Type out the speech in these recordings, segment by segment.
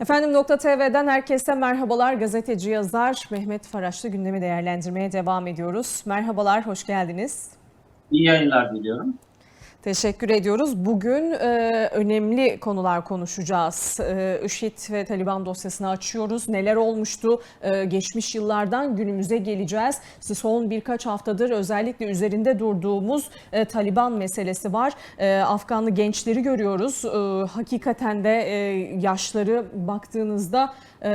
Efendim Nokta TV'den herkese merhabalar. Gazeteci yazar Mehmet Faraş'la gündemi değerlendirmeye devam ediyoruz. Merhabalar, hoş geldiniz. İyi yayınlar diliyorum. Teşekkür ediyoruz. Bugün e, önemli konular konuşacağız. E, IŞİD ve Taliban dosyasını açıyoruz. Neler olmuştu? E, geçmiş yıllardan günümüze geleceğiz. Son birkaç haftadır özellikle üzerinde durduğumuz e, Taliban meselesi var. E, Afganlı gençleri görüyoruz. E, hakikaten de e, yaşları baktığınızda e,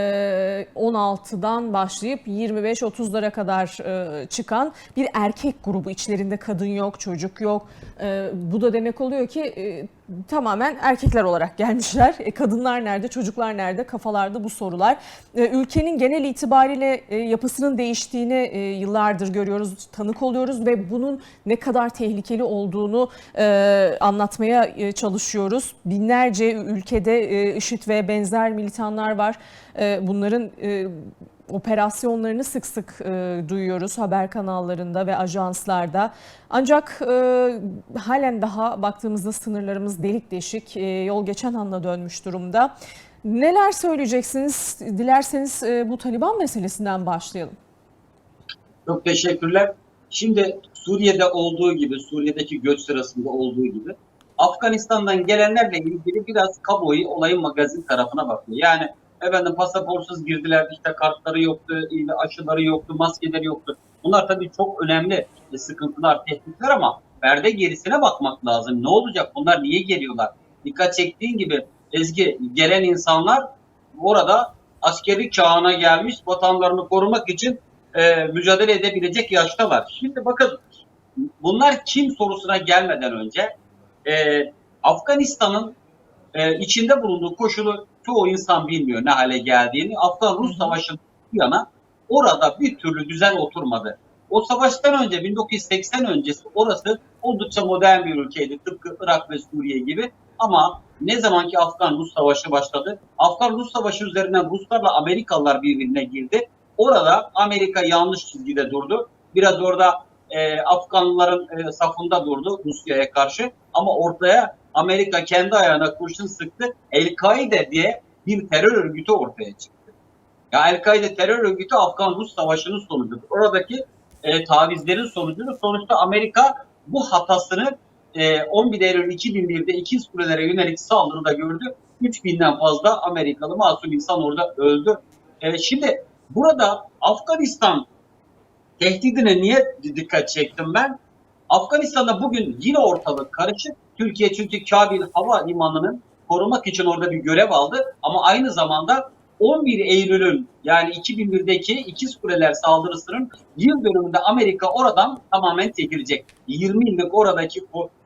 16'dan başlayıp 25-30'lara kadar e, çıkan bir erkek grubu. İçlerinde kadın yok, çocuk yok. E, bu da demek oluyor ki e, tamamen erkekler olarak gelmişler. E, kadınlar nerede, çocuklar nerede? Kafalarda bu sorular. E, ülkenin genel itibariyle e, yapısının değiştiğini e, yıllardır görüyoruz, tanık oluyoruz ve bunun ne kadar tehlikeli olduğunu e, anlatmaya e, çalışıyoruz. Binlerce ülkede e, IŞİD ve benzer militanlar var. E, bunların e, operasyonlarını sık sık e, duyuyoruz haber kanallarında ve ajanslarda. Ancak e, halen daha baktığımızda sınırlarımız delik deşik, e, yol geçen anla dönmüş durumda. Neler söyleyeceksiniz? Dilerseniz e, bu Taliban meselesinden başlayalım. Çok teşekkürler. Şimdi Suriye'de olduğu gibi, Suriye'deki göç sırasında olduğu gibi Afganistan'dan gelenlerle ilgili biraz kamuoyu olayın magazin tarafına bakıyor. Yani efendim pasaportsuz girdiler, işte kartları yoktu, aşıları yoktu, maskeleri yoktu. Bunlar tabii çok önemli sıkıntılar, tehditler ama perde gerisine bakmak lazım. Ne olacak? Bunlar niye geliyorlar? Dikkat çektiğin gibi Ezgi gelen insanlar orada askeri çağına gelmiş vatanlarını korumak için e, mücadele edebilecek yaştalar. Şimdi bakın bunlar kim sorusuna gelmeden önce e, Afganistan'ın e, içinde bulunduğu koşulu çoğu insan bilmiyor ne hale geldiğini. Afgan-Rus Savaşı'ndan yana orada bir türlü düzen oturmadı. O savaştan önce 1980 öncesi orası oldukça modern bir ülkeydi. Tıpkı Irak ve Suriye gibi. Ama ne zamanki Afgan-Rus Savaşı başladı, Afgan-Rus Savaşı üzerinden Ruslarla Amerikalılar birbirine girdi. Orada Amerika yanlış çizgide durdu. Biraz orada e, Afganlıların e, safında durdu Rusya'ya karşı. Ama ortaya Amerika kendi ayağına kurşun sıktı. El-Kaide diye bir terör örgütü ortaya çıktı. Ya El-Kaide terör örgütü Afgan-Rus Savaşı'nın sonucudur. Oradaki e, tavizlerin sonucudur. Sonuçta Amerika bu hatasını e, 11 Eylül 2001'de ikiz kulelere yönelik saldırıda gördü. 3000'den fazla Amerikalı masum insan orada öldü. E, şimdi burada Afganistan tehdidine niye dikkat çektim ben? Afganistan'da bugün yine ortalık karışık. Türkiye çünkü Kabil Hava Limanı'nın korumak için orada bir görev aldı. Ama aynı zamanda 11 Eylül'ün yani 2001'deki ikiz kuleler saldırısının yıl dönümünde Amerika oradan tamamen çekilecek. 20 yıllık oradaki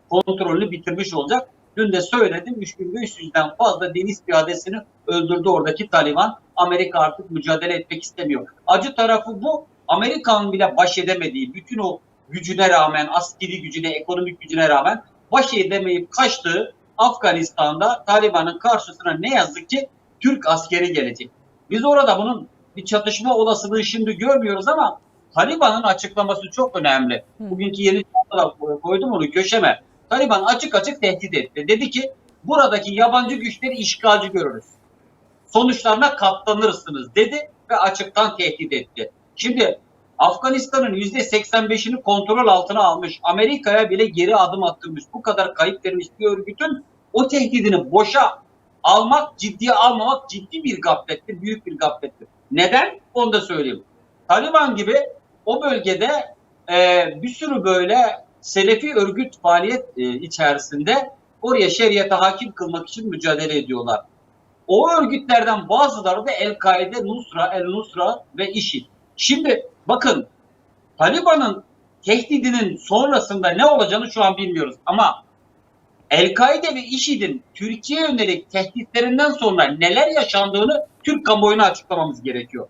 kontrolünü bitirmiş olacak. Dün de söyledim 3500'den fazla deniz piyadesini öldürdü oradaki Taliban. Amerika artık mücadele etmek istemiyor. Acı tarafı bu. Amerika'nın bile baş edemediği bütün o gücüne rağmen, askeri gücüne, ekonomik gücüne rağmen baş edemeyip kaçtığı Afganistan'da Taliban'ın karşısına ne yazık ki Türk askeri gelecek. Biz orada bunun bir çatışma olasılığı şimdi görmüyoruz ama Taliban'ın açıklaması çok önemli. Bugünkü yeni koydum onu köşeme. Taliban açık açık tehdit etti. Dedi ki buradaki yabancı güçleri işgalci görürüz. Sonuçlarına katlanırsınız dedi ve açıktan tehdit etti. Şimdi Afganistan'ın %85'ini kontrol altına almış, Amerika'ya bile geri adım attırmış, bu kadar kayıp vermiş bir örgütün o tehdidini boşa almak, ciddiye almamak ciddi bir gaflettir, büyük bir gaflettir. Neden? Onu da söyleyeyim. Taliban gibi o bölgede e, bir sürü böyle Selefi örgüt faaliyet e, içerisinde oraya şeriyete hakim kılmak için mücadele ediyorlar. O örgütlerden bazıları da El-Kaide, Nusra, El-Nusra ve IŞİD. Şimdi bakın Taliban'ın tehdidinin sonrasında ne olacağını şu an bilmiyoruz. Ama El-Kaide ve IŞİD'in Türkiye yönelik tehditlerinden sonra neler yaşandığını Türk kamuoyuna açıklamamız gerekiyor.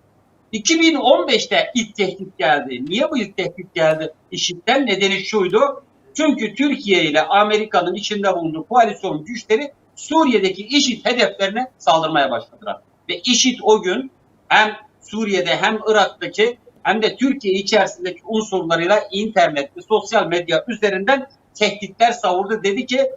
2015'te ilk tehdit geldi. Niye bu ilk tehdit geldi IŞİD'den? Nedeni şuydu. Çünkü Türkiye ile Amerika'nın içinde bulunduğu koalisyon güçleri Suriye'deki IŞİD hedeflerine saldırmaya başladılar. Ve IŞİD o gün hem Suriye'de hem Irak'taki hem de Türkiye içerisindeki unsurlarıyla internet ve sosyal medya üzerinden tehditler savurdu. Dedi ki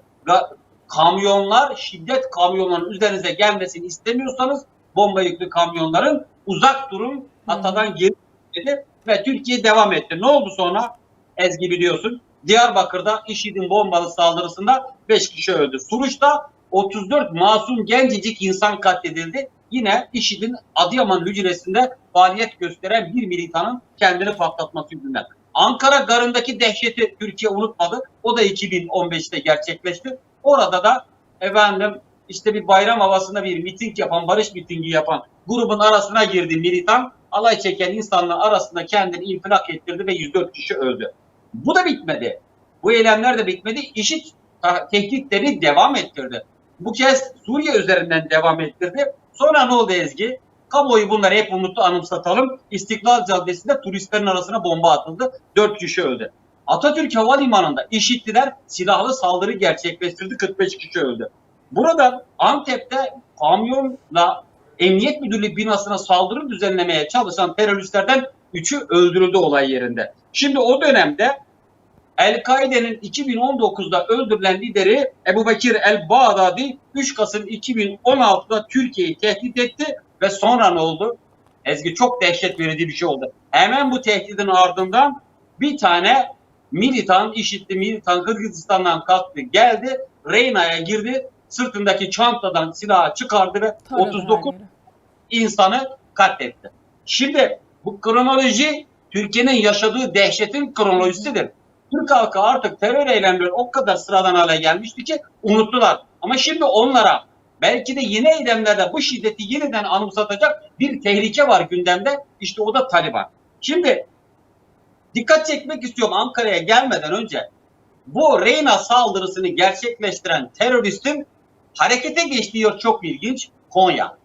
kamyonlar, şiddet kamyonlarının üzerinize gelmesini istemiyorsanız bomba yüklü kamyonların uzak durun atadan geri dedi ve Türkiye devam etti. Ne oldu sonra? Ezgi biliyorsun. Diyarbakır'da IŞİD'in bombalı saldırısında 5 kişi öldü. Suruç'ta 34 masum gencecik insan katledildi. Yine IŞİD'in Adıyaman hücresinde faaliyet gösteren bir militanın kendini patlatması yüzünden. Ankara garındaki dehşeti Türkiye unutmadı. O da 2015'te gerçekleşti. Orada da efendim işte bir bayram havasında bir miting yapan, barış mitingi yapan grubun arasına girdi militan. Alay çeken insanların arasında kendini infilak ettirdi ve 104 kişi öldü. Bu da bitmedi. Bu eylemler de bitmedi. IŞİD tehditleri devam ettirdi. Bu kez Suriye üzerinden devam ettirdi. Sonra ne oldu Ezgi? Kamuoyu bunları hep unuttu anımsatalım. İstiklal Caddesi'nde turistlerin arasına bomba atıldı. 4 kişi öldü. Atatürk Havalimanı'nda IŞİD'liler silahlı saldırı gerçekleştirdi. 45 kişi öldü. Burada Antep'te kamyonla Emniyet Müdürlüğü binasına saldırı düzenlemeye çalışan teröristlerden 3'ü öldürüldü olay yerinde. Şimdi o dönemde El-Kaide'nin 2019'da öldürülen lideri Ebu Bekir el-Bağdadi 3 Kasım 2016'da Türkiye'yi tehdit etti ve sonra ne oldu? Ezgi çok dehşet verici bir şey oldu. Hemen bu tehdidin ardından bir tane militan, işitli militan Kırgızistan'dan kalktı, geldi, Reyna'ya girdi, sırtındaki çantadan silahı çıkardı ve Taradı 39 her yeri. insanı katletti. Şimdi bu kronoloji Türkiye'nin yaşadığı dehşetin kronolojisidir. Türk halkı artık terör eylemleri o kadar sıradan hale gelmişti ki unuttular. Ama şimdi onlara belki de yeni eylemlerde bu şiddeti yeniden anımsatacak bir tehlike var gündemde. İşte o da Taliban. Şimdi dikkat çekmek istiyorum Ankara'ya gelmeden önce bu Reyna saldırısını gerçekleştiren teröristin harekete geçtiği yer çok ilginç. Konya.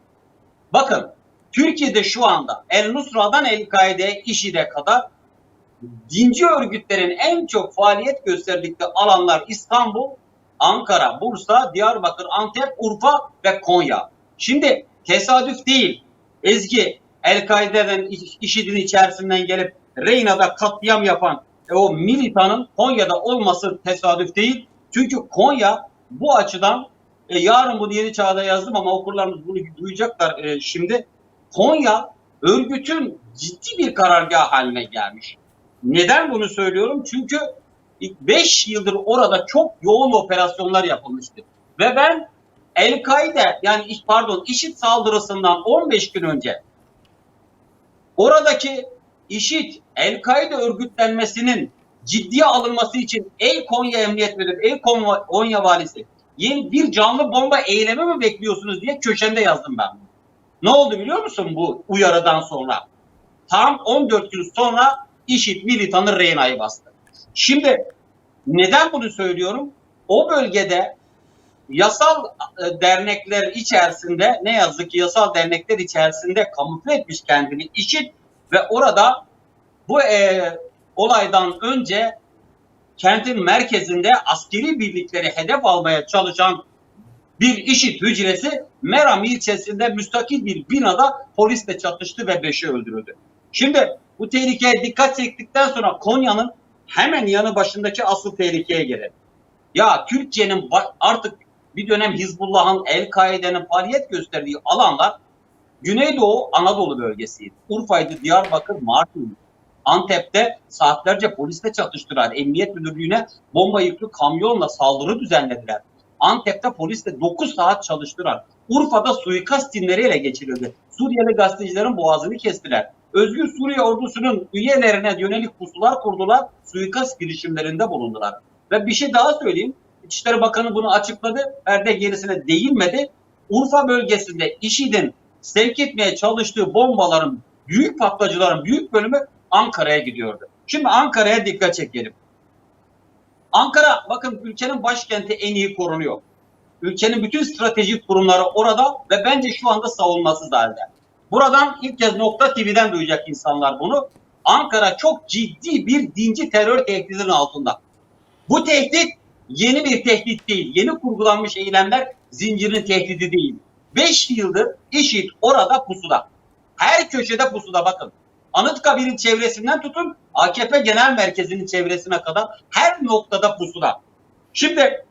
Bakın Türkiye'de şu anda El Nusra'dan El Kaide, IŞİD'e kadar dinci örgütlerin en çok faaliyet gösterdikleri alanlar İstanbul, Ankara, Bursa, Diyarbakır, Antep, Urfa ve Konya. Şimdi tesadüf değil. Ezgi El-Kaide'den, IŞİD'in içerisinden gelip Reyna'da katliam yapan e, o militanın Konya'da olması tesadüf değil. Çünkü Konya bu açıdan e, yarın bunu yeni çağda yazdım ama okurlarımız bunu duyacaklar e, şimdi. Konya örgütün ciddi bir karargah haline gelmiş. Neden bunu söylüyorum? Çünkü 5 yıldır orada çok yoğun operasyonlar yapılmıştı. Ve ben El-Kaide yani pardon IŞİD saldırısından 15 gün önce oradaki IŞİD El-Kaide örgütlenmesinin ciddiye alınması için Ey Konya Emniyet Müdürü, Ey Konya, Valisi yeni bir canlı bomba eylemi mi bekliyorsunuz diye köşemde yazdım ben. Ne oldu biliyor musun bu uyarıdan sonra? Tam 14 gün sonra IŞİD militanı Reyna'yı bastı. Şimdi neden bunu söylüyorum? O bölgede yasal e, dernekler içerisinde ne yazık ki yasal dernekler içerisinde kamufle etmiş kendini IŞİD ve orada bu e, olaydan önce kentin merkezinde askeri birlikleri hedef almaya çalışan bir IŞİD hücresi Meram ilçesinde müstakil bir binada polisle çatıştı ve beşi öldürüldü. Şimdi bu tehlikeye dikkat çektikten sonra Konya'nın hemen yanı başındaki asıl tehlikeye gelelim. Ya Türkiye'nin artık bir dönem Hizbullah'ın, El-Kaide'nin faaliyet gösterdiği alanlar Güneydoğu Anadolu bölgesiydi. Urfa'ydı, Diyarbakır, Mardin. Antep'te saatlerce polisle çatıştılar. Emniyet müdürlüğüne bomba yüklü kamyonla saldırı düzenlediler. Antep'te polisle 9 saat çalıştılar. Urfa'da suikast timleri ele geçirildi. Suriyeli gazetecilerin boğazını kestiler. Özgür Suriye ordusunun üyelerine yönelik pusular kurdular. Suikast girişimlerinde bulundular. Ve bir şey daha söyleyeyim. İçişleri Bakanı bunu açıkladı. Perde gerisine değinmedi. Urfa bölgesinde IŞİD'in sevk etmeye çalıştığı bombaların, büyük patlayıcıların büyük bölümü Ankara'ya gidiyordu. Şimdi Ankara'ya dikkat çekelim. Ankara bakın ülkenin başkenti en iyi korunuyor. Ülkenin bütün stratejik kurumları orada ve bence şu anda savunmasız halde. Buradan ilk kez Nokta TV'den duyacak insanlar bunu. Ankara çok ciddi bir dinci terör tehdidinin altında. Bu tehdit yeni bir tehdit değil. Yeni kurgulanmış eylemler zincirin tehdidi değil. 5 yıldır IŞİD orada pusuda. Her köşede pusuda bakın. Anıtkabir'in çevresinden tutun AKP Genel Merkezi'nin çevresine kadar her noktada pusuda. Şimdi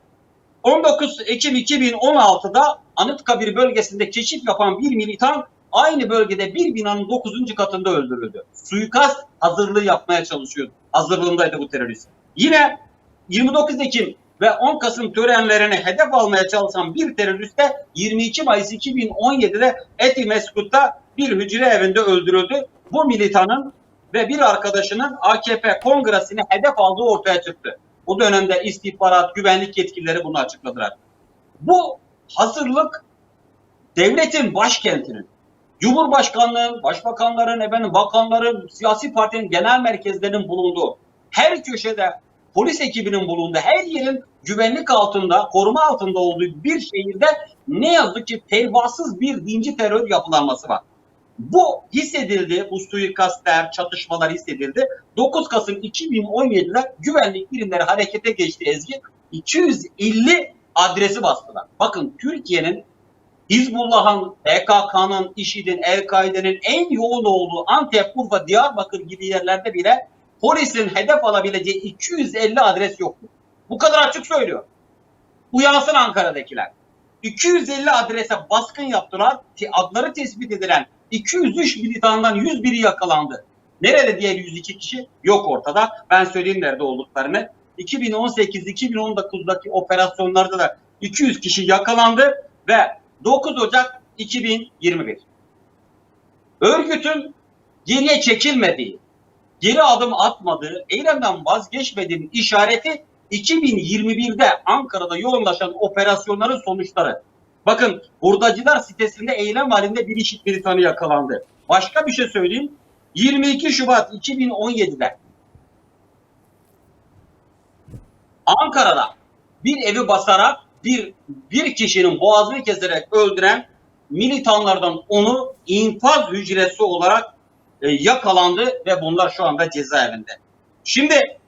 19 Ekim 2016'da Anıtkabir bölgesinde keşif yapan bir militan aynı bölgede bir binanın 9. katında öldürüldü. Suikast hazırlığı yapmaya çalışıyordu. Hazırlığındaydı bu terörist. Yine 29 Ekim ve 10 Kasım törenlerini hedef almaya çalışan bir terörist de 22 Mayıs 2017'de Etimeskut'ta bir hücre evinde öldürüldü. Bu militanın ve bir arkadaşının AKP kongresini hedef aldığı ortaya çıktı. O dönemde istihbarat, güvenlik yetkilileri bunu açıkladılar. Bu hazırlık devletin başkentinin, Cumhurbaşkanlığın, başbakanların, efendim, bakanların, siyasi partinin genel merkezlerinin bulunduğu, her köşede polis ekibinin bulunduğu, her yerin güvenlik altında, koruma altında olduğu bir şehirde ne yazık ki pervasız bir dinci terör yapılanması var. Bu hissedildi, bu suikastler, çatışmalar hissedildi. 9 Kasım 2017'de güvenlik birimleri harekete geçti Ezgi. 250 adresi bastılar. Bakın Türkiye'nin Hizbullah'ın, PKK'nın, IŞİD'in, El-Kaide'nin en yoğun olduğu Antep, Urfa, Diyarbakır gibi yerlerde bile polisin hedef alabileceği 250 adres yoktu. Bu kadar açık söylüyor. Uyansın Ankara'dakiler. 250 adrese baskın yaptılar. Adları tespit edilen 203 militandan 101'i yakalandı. Nerede diğer 102 kişi? Yok ortada. Ben söyleyeyim nerede olduklarını. 2018-2019'daki operasyonlarda da 200 kişi yakalandı ve 9 Ocak 2021. Örgütün geriye çekilmediği, geri adım atmadığı, eylemden vazgeçmediğinin işareti 2021'de Ankara'da yoğunlaşan operasyonların sonuçları. Bakın hurdacılar sitesinde eylem halinde bir işit militanı yakalandı. Başka bir şey söyleyeyim. 22 Şubat 2017'de Ankara'da bir evi basarak bir bir kişinin boğazını keserek öldüren militanlardan onu infaz hücresi olarak e, yakalandı ve bunlar şu anda cezaevinde. Şimdi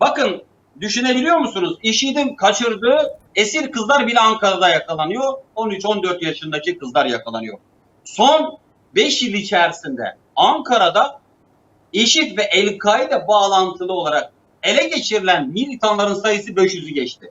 bakın düşünebiliyor musunuz? IŞİD'in kaçırdığı esir kızlar bile Ankara'da yakalanıyor. 13-14 yaşındaki kızlar yakalanıyor. Son 5 yıl içerisinde Ankara'da IŞİD ve El-Kaide bağlantılı olarak ele geçirilen militanların sayısı 500'ü geçti.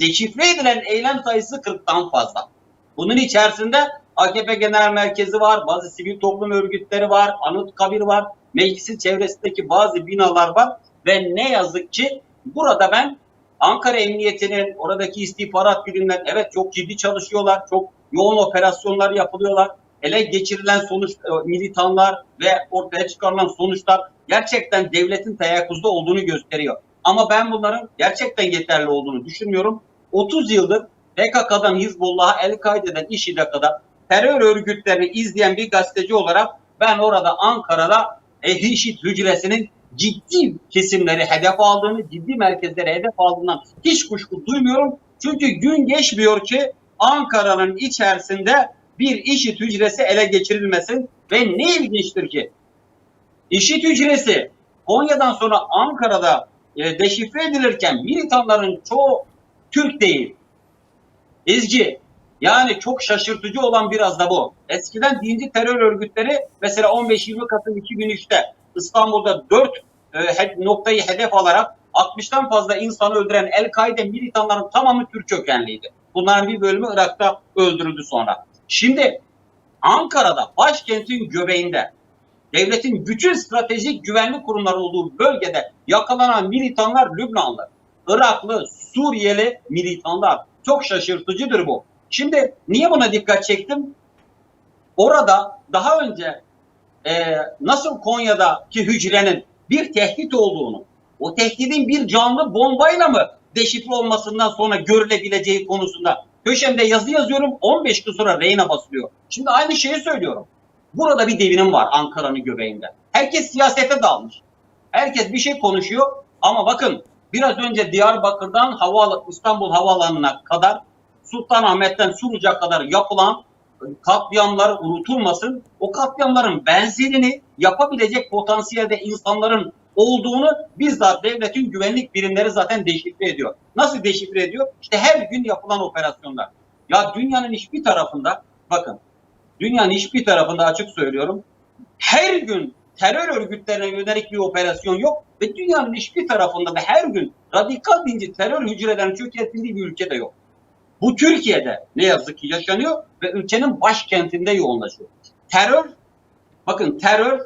Deşifre edilen eylem sayısı 40'tan fazla. Bunun içerisinde AKP Genel Merkezi var, bazı sivil toplum örgütleri var, Anıtkabir var, meclisin çevresindeki bazı binalar var ve ne yazık ki burada ben Ankara Emniyeti'nin, oradaki istihbarat birimler evet çok ciddi çalışıyorlar, çok yoğun operasyonlar yapılıyorlar. Ele geçirilen sonuç e, militanlar ve ortaya çıkarılan sonuçlar gerçekten devletin teyakkuzda olduğunu gösteriyor. Ama ben bunların gerçekten yeterli olduğunu düşünmüyorum. 30 yıldır PKK'dan Hizbullah'a, El-Kaide'den IŞİD'e kadar terör örgütlerini izleyen bir gazeteci olarak ben orada Ankara'da e, IŞİD hücresinin ciddi kesimleri hedef aldığını, ciddi merkezleri hedef aldığından hiç kuşku duymuyorum. Çünkü gün geçmiyor ki Ankara'nın içerisinde bir IŞİD hücresi ele geçirilmesin ve ne ilginçtir ki IŞİD hücresi Konya'dan sonra Ankara'da e, deşifre edilirken militanların çoğu Türk değil. İzci. Yani çok şaşırtıcı olan biraz da bu. Eskiden dinci terör örgütleri mesela 15-20 Kasım 2003'te İstanbul'da 4 e, noktayı hedef alarak 60'tan fazla insanı öldüren El-Kaide militanların tamamı Türk kökenliydi. Bunların bir bölümü Irak'ta öldürüldü sonra. Şimdi Ankara'da başkentin göbeğinde devletin bütün stratejik güvenlik kurumları olduğu bölgede yakalanan militanlar Lübnanlı, Iraklı, Suriyeli militanlar. Çok şaşırtıcıdır bu. Şimdi niye buna dikkat çektim? Orada daha önce e, nasıl Konya'daki hücrenin bir tehdit olduğunu, o tehdidin bir canlı bombayla mı deşifre olmasından sonra görülebileceği konusunda köşemde yazı yazıyorum 15 gün sonra reyna basılıyor. Şimdi aynı şeyi söylüyorum. Burada bir devinim var Ankara'nın göbeğinde. Herkes siyasete dalmış. Herkes bir şey konuşuyor ama bakın biraz önce Diyarbakır'dan hava, İstanbul Havaalanı'na kadar Sultanahmet'ten Suruç'a kadar yapılan katliamlar unutulmasın. O katliamların benzerini yapabilecek potansiyelde insanların olduğunu bizzat devletin güvenlik birimleri zaten deşifre ediyor. Nasıl deşifre ediyor? İşte her gün yapılan operasyonlar. Ya dünyanın hiçbir tarafında bakın dünyanın hiçbir tarafında açık söylüyorum her gün terör örgütlerine yönelik bir operasyon yok ve dünyanın hiçbir tarafında da her gün radikal dinci terör hücrelerinin çökertildiği bir ülkede yok. Bu Türkiye'de ne yazık ki yaşanıyor ve ülkenin başkentinde yoğunlaşıyor. Terör, bakın terör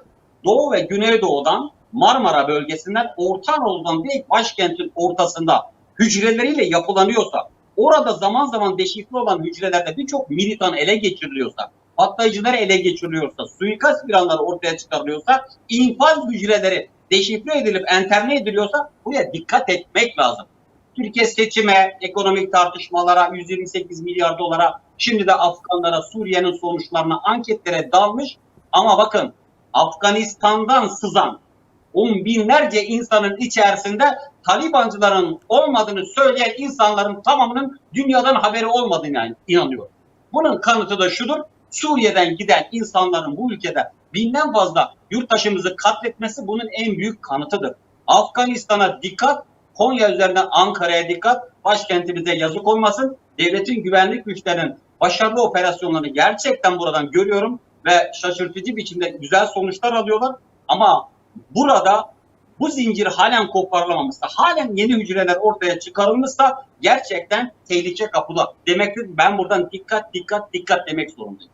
Doğu ve Güneydoğu'dan Marmara bölgesinden Orta Anadolu'dan değil başkentin ortasında hücreleriyle yapılanıyorsa, orada zaman zaman deşifre olan hücrelerde birçok militan ele geçiriliyorsa, patlayıcılar ele geçiriliyorsa, suikast planları ortaya çıkarılıyorsa, infaz hücreleri deşifre edilip enterne ediliyorsa buraya dikkat etmek lazım. Türkiye seçime, ekonomik tartışmalara, 128 milyar dolara, şimdi de Afganlara, Suriye'nin sonuçlarına, anketlere dalmış. Ama bakın Afganistan'dan sızan on binlerce insanın içerisinde Talibancıların olmadığını söyleyen insanların tamamının dünyadan haberi olmadığını yani inanıyor. Bunun kanıtı da şudur. Suriye'den giden insanların bu ülkede binden fazla yurttaşımızı katletmesi bunun en büyük kanıtıdır. Afganistan'a dikkat, Konya üzerinden Ankara'ya dikkat, başkentimize yazık olmasın. Devletin güvenlik güçlerinin başarılı operasyonlarını gerçekten buradan görüyorum ve şaşırtıcı biçimde güzel sonuçlar alıyorlar. Ama burada bu zincir halen koparılamamışsa, halen yeni hücreler ortaya çıkarılmışsa gerçekten tehlike kapıda. Demektir ben buradan dikkat dikkat dikkat demek zorundayım.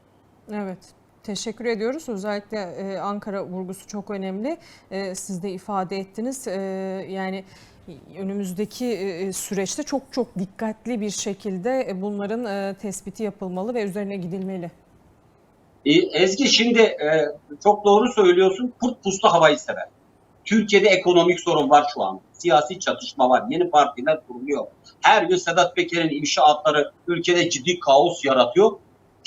Evet. Teşekkür ediyoruz. Özellikle e, Ankara vurgusu çok önemli. E, siz de ifade ettiniz. E, yani önümüzdeki e, süreçte çok çok dikkatli bir şekilde e, bunların e, tespiti yapılmalı ve üzerine gidilmeli. E, Ezgi şimdi e, çok doğru söylüyorsun. Kurt puslu havayı sever. Türkiye'de ekonomik sorun var şu an. Siyasi çatışma var. Yeni partiler kuruluyor. Her gün Sedat Peker'in inşaatları ülkede ciddi kaos yaratıyor.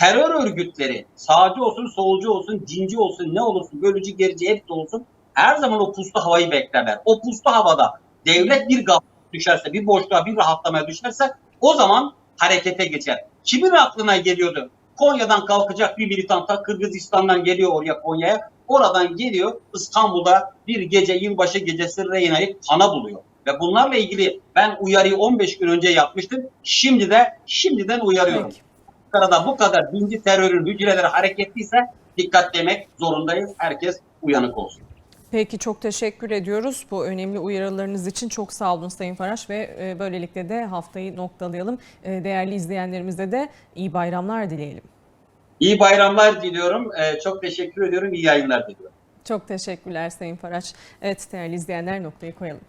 Terör örgütleri sağcı olsun, solcu olsun, dinci olsun, ne olursun, bölücü, gerici hepsi olsun her zaman o puslu havayı beklerler. O puslu havada devlet bir gaflete düşerse, bir boşluğa, bir rahatlamaya düşerse o zaman harekete geçer. Kimin aklına geliyordu? Konya'dan kalkacak bir militan ta Kırgızistan'dan geliyor oraya Konya'ya. Oradan geliyor İstanbul'da bir gece yılbaşı gecesi Reyna'yı kana buluyor. Ve bunlarla ilgili ben uyarıyı 15 gün önce yapmıştım. Şimdi de şimdiden uyarıyorum. Peki. Ankara'da bu kadar dinci terörün hücreleri hareketliyse dikkat demek zorundayız. Herkes uyanık olsun. Peki çok teşekkür ediyoruz bu önemli uyarılarınız için. Çok sağ olun Sayın Faraş ve e, böylelikle de haftayı noktalayalım. E, Değerli izleyenlerimize de iyi bayramlar dileyelim. İyi bayramlar diliyorum. Ee, çok teşekkür ediyorum. İyi yayınlar diliyorum. Çok teşekkürler Sayın Faraş. Evet değerli izleyenler noktayı koyalım.